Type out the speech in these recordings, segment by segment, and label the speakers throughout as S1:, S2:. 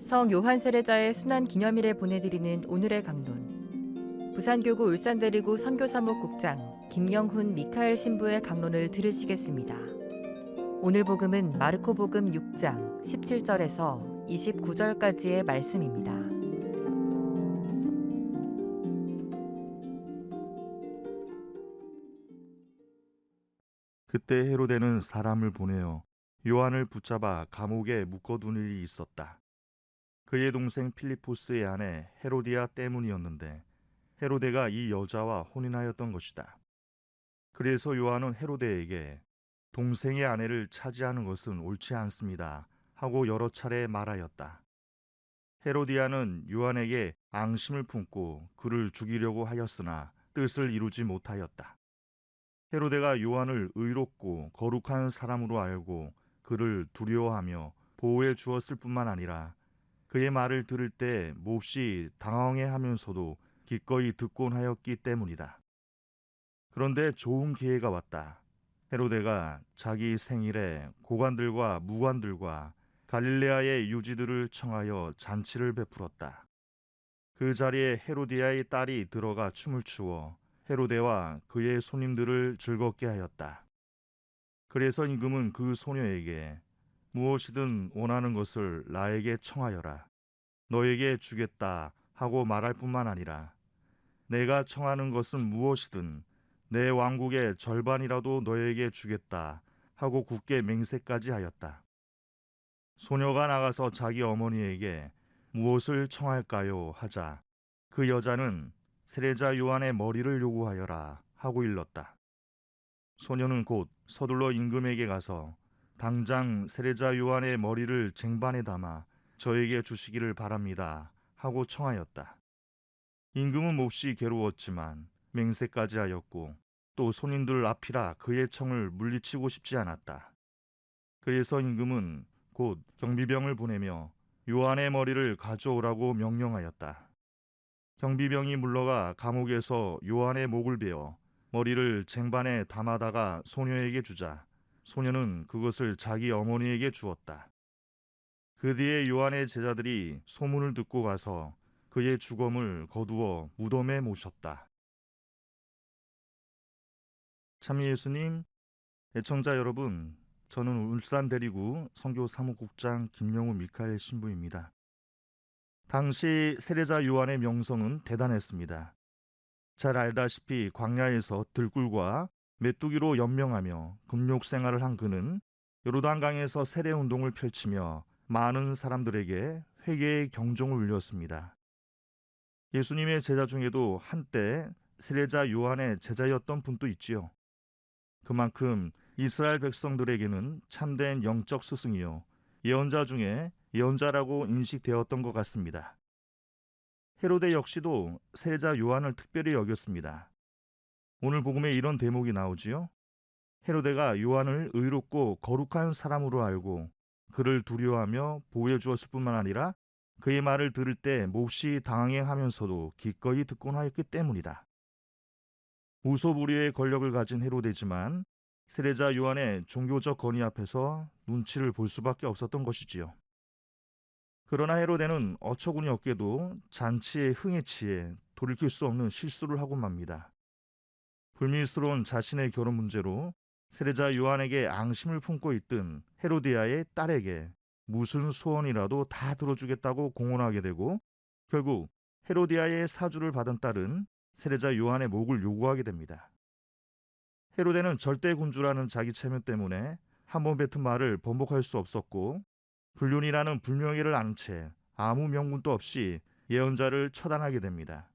S1: 성 요한 세례자의 순환 기념일에 보내드리는 오늘의 강론. 부산교구 울산대리구 선교사목 국장 김영훈 미카엘 신부의 강론을 들으시겠습니다. 오늘 복음은 마르코 복음 6장 17절에서 29절까지의 말씀입니다.
S2: 그때 헤로데는 사람을 보내어 요한을 붙잡아 감옥에 묶어둔 일이 있었다. 그의 동생 필리포스의 아내 헤로디아 때문이었는데 헤로데가 이 여자와 혼인하였던 것이다. 그래서 요한은 헤로데에게 동생의 아내를 차지하는 것은 옳지 않습니다. 하고 여러 차례 말하였다. 헤로디아는 요한에게 앙심을 품고 그를 죽이려고 하였으나 뜻을 이루지 못하였다. 헤로데가 요한을 의롭고 거룩한 사람으로 알고 그를 두려워하며 보호해 주었을 뿐만 아니라 그의 말을 들을 때 몹시 당황해 하면서도 기꺼이 듣곤 하였기 때문이다. 그런데 좋은 기회가 왔다. 헤로데가 자기 생일에 고관들과 무관들과 갈릴레아의 유지들을 청하여 잔치를 베풀었다. 그 자리에 헤로디아의 딸이 들어가 춤을 추어 헤로데와 그의 손님들을 즐겁게 하였다. 그래서 임금은 그 소녀에게 무엇이든 원하는 것을 나에게 청하여라. 너에게 주겠다 하고 말할 뿐만 아니라 내가 청하는 것은 무엇이든 내 왕국의 절반이라도 너에게 주겠다 하고 굳게 맹세까지 하였다. 소녀가 나가서 자기 어머니에게 무엇을 청할까요 하자 그 여자는 세례자 요한의 머리를 요구하여라 하고 일렀다. 소녀는 곧 서둘러 임금에게 가서 당장 세례자 요한의 머리를 쟁반에 담아 저에게 주시기를 바랍니다 하고 청하였다. 임금은 몹시 괴로웠지만 맹세까지 하였고 또 손님들 앞이라 그의 청을 물리치고 싶지 않았다. 그래서 임금은 곧 경비병을 보내며 요한의 머리를 가져오라고 명령하였다. 경비병이 물러가 감옥에서 요한의 목을 베어 머리를 쟁반에 담아다가 소녀에게 주자 소녀는 그것을 자기 어머니에게 주었다. 그 뒤에 요한의 제자들이 소문을 듣고 가서 그의 죽음을 거두어 무덤에 모셨다. 참 예수님, 애청자 여러분, 저는 울산 대리구 성교 사무국장 김영우 미카엘 신부입니다. 당시 세례자 요한의 명성은 대단했습니다. 잘 알다시피 광야에서 들꿀과 메뚜기로 연명하며 금욕 생활을 한 그는 요르단강에서 세례 운동을 펼치며 많은 사람들에게 회개의 경종을 울렸습니다. 예수님의 제자 중에도 한때 세례자 요한의 제자였던 분도 있지요. 그만큼 이스라엘 백성들에게는 참된 영적 스승이요 예언자 중에 예언자라고 인식되었던 것 같습니다. 헤로데 역시도 세례자 요한을 특별히 여겼습니다. 오늘 복음에 이런 대목이 나오지요. 헤로데가 요한을 의롭고 거룩한 사람으로 알고 그를 두려워하며 보호해 주었을 뿐만 아니라 그의 말을 들을 때 몹시 당황해 하면서도 기꺼이 듣곤 하였기 때문이다. 무소불위의 권력을 가진 헤로데지만 세례자 요한의 종교적 건의 앞에서 눈치를 볼 수밖에 없었던 것이지요. 그러나 헤로데는 어처구니 없게도 잔치의 흥에 취해 돌이킬 수 없는 실수를 하고 맙니다. 불미스러운 자신의 결혼 문제로 세례자 요한에게 앙심을 품고 있던 헤로디아의 딸에게 무슨 소원이라도 다 들어주겠다고 공언하게 되고 결국 헤로디아의 사주를 받은 딸은 세례자 요한의 목을 요구하게 됩니다. 헤로데는 절대 군주라는 자기 체면 때문에 한 번 뱉은 말을 번복할 수 없었고 불륜이라는 불명예를 안 채 아무 명분도 없이 예언자를 처단하게 됩니다.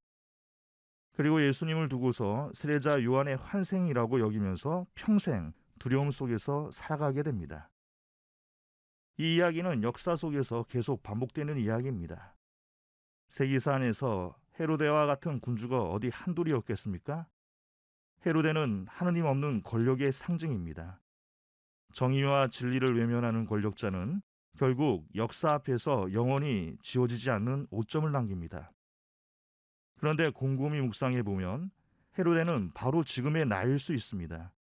S2: 그리고 예수님을 두고서 세례자 요한의 환생이라고 여기면서 평생 두려움 속에서 살아가게 됩니다. 이 이야기는 역사 속에서 계속 반복되는 이야기입니다. 세기사 안에서 헤로데와 같은 군주가 어디 한둘이었겠습니까? 헤로데는 하느님 없는 권력의 상징입니다. 정의와 진리를 외면하는 권력자는 결국 역사 앞에서 영원히 지워지지 않는 오점을 남깁니다. 그런데 곰곰이 묵상해 보면 헤로데는 바로 지금의 나일 수 있습니다.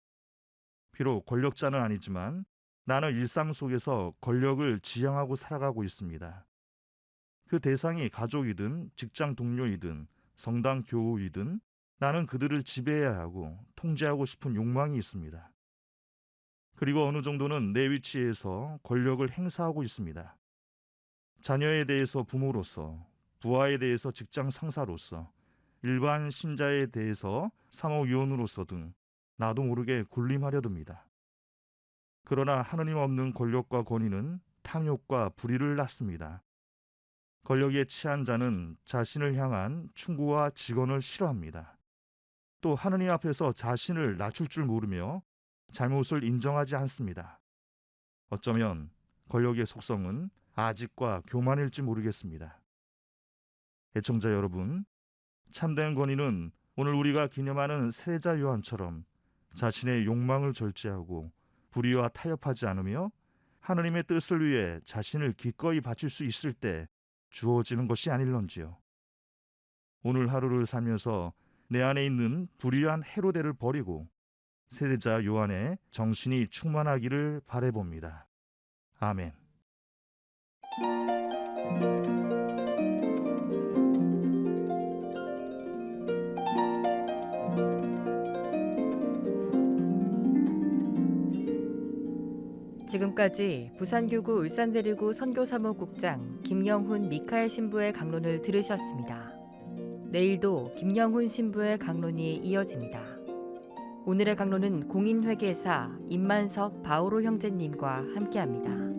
S2: 비록 권력자는 아니지만 나는 일상 속에서 권력을 지향하고 살아가고 있습니다. 그 대상이 가족이든 직장 동료이든 성당 교우이든 나는 그들을 지배해야 하고 통제하고 싶은 욕망이 있습니다. 그리고 어느 정도는 내 위치에서 권력을 행사하고 있습니다. 자녀에 대해서 부모로서, 부하에 대해서 직장 상사로서, 일반 신자에 대해서 사모위원으로서 등 나도 모르게 군림하려 듭니다. 그러나 하느님 없는 권력과 권위는 탐욕과 불의를 낳습니다. 권력에 취한 자는 자신을 향한 충고와 직언을 싫어합니다. 또 하느님 앞에서 자신을 낮출 줄 모르며 잘못을 인정하지 않습니다. 어쩌면 권력의 속성은 아직과 교만일지 모르겠습니다. 애청자 여러분, 참된 권위는 오늘 우리가 기념하는 세자 요한처럼 자신의 욕망을 절제하고 불의와 타협하지 않으며 하느님의 뜻을 위해 자신을 기꺼이 바칠 수 있을 때 주어지는 것이 아닐런지요. 오늘 하루를 살면서 내 안에 있는 불의한 헤로데를 버리고 세례자 요한의 정신이 충만하기를 바래봅니다. 아멘.
S1: 지금까지 부산교구 울산대리구 선교사무국장 김영훈 미카엘 신부의 강론을 들으셨습니다. 내일도 김영훈 신부의 강론이 이어집니다. 오늘의 강론은 공인회계사 임만석 바오로 형제님과 함께합니다.